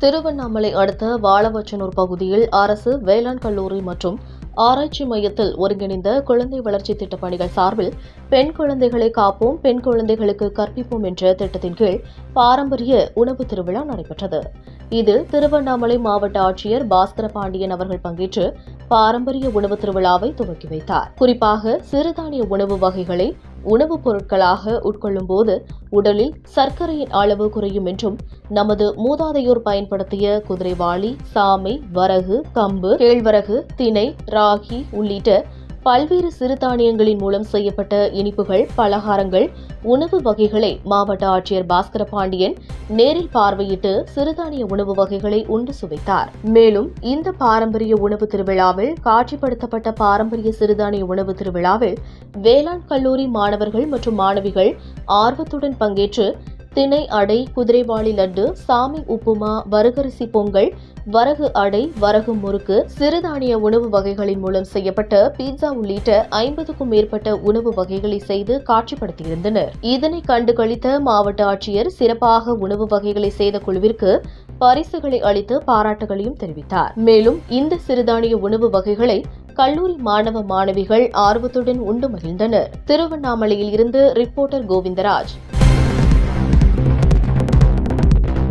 திருவண்ணாமலை அடுத்த வாழவச்சனூர் பகுதியில் அரசு வேளாண் கல்லூரி மற்றும் ஆராய்ச்சி மையத்தில் ஒருங்கிணைந்த குழந்தை வளர்ச்சி திட்டப் பணிகள் சார்பில் பெண் குழந்தைகளை காப்போம் பெண் குழந்தைகளுக்கு கற்பிப்போம் என்ற திட்டத்தின் கீழ் பாரம்பரிய உணவு திருவிழா நடைபெற்றது. இதில் திருவண்ணாமலை மாவட்ட ஆட்சியர் பாஸ்கர பாண்டியன் அவர்கள் பங்கேற்று பாரம்பரிய உணவு திருவிழாவை துவக்கி வைத்தார். குறிப்பாக சிறுதானிய உணவு வகைகளை உணவுப் பொருட்களாக உட்கொள்ளும் போது உடலில் சர்க்கரையின் அளவு குறையும் என்றும் நமது மூதாதையோர் பயன்படுத்திய குதிரைவாளி சாமை வரகு கம்பு கேழ்வரகு திணை ராகி உள்ளிட்ட பல்வேறு சிறுதானியங்களின் மூலம் செய்யப்பட்ட இனிப்புகள் பலகாரங்கள் உணவு வகைகளை மாவட்ட ஆட்சியர் பாஸ்கர பாண்டியன் நேரில் பார்வையிட்டு சிறுதானிய உணவு வகைகளை உண்டு சுவைத்தார். மேலும் இந்த பாரம்பரிய உணவு திருவிழாவில் காட்சிப்படுத்தப்பட்ட பாரம்பரிய சிறுதானிய உணவு திருவிழாவில் வேளாண் கல்லூரி மாணவர்கள் மற்றும் மாணவிகள் ஆர்வத்துடன் பங்கேற்று திணை அடை குதிரைவாளி லட்டு சாமி உப்புமா வரகரிசி பொங்கல் வரகு அடை வரகு முறுக்கு சிறுதானிய உணவு வகைகளின் மூலம் செய்யப்பட்ட பீட்சா உள்ளிட்ட ஐம்பதுக்கும் மேற்பட்ட உணவு வகைகளை செய்து காட்சிப்படுத்தியிருந்தனர். இதனை கண்டு கழித்த மாவட்ட ஆட்சியர் சிறப்பாக உணவு வகைகளை செய்த குழுவிற்கு பரிசுகளை அளித்து பாராட்டுகளையும் தெரிவித்தார். மேலும் இந்த சிறுதானிய உணவு வகைகளை கல்லூரி மாணவ மாணவிகள் ஆர்வத்துடன் உண்டு மகிழ்ந்தனர். திருவண்ணாமலையில் இருந்து ரிப்போர்ட்டர் கோவிந்தராஜ்.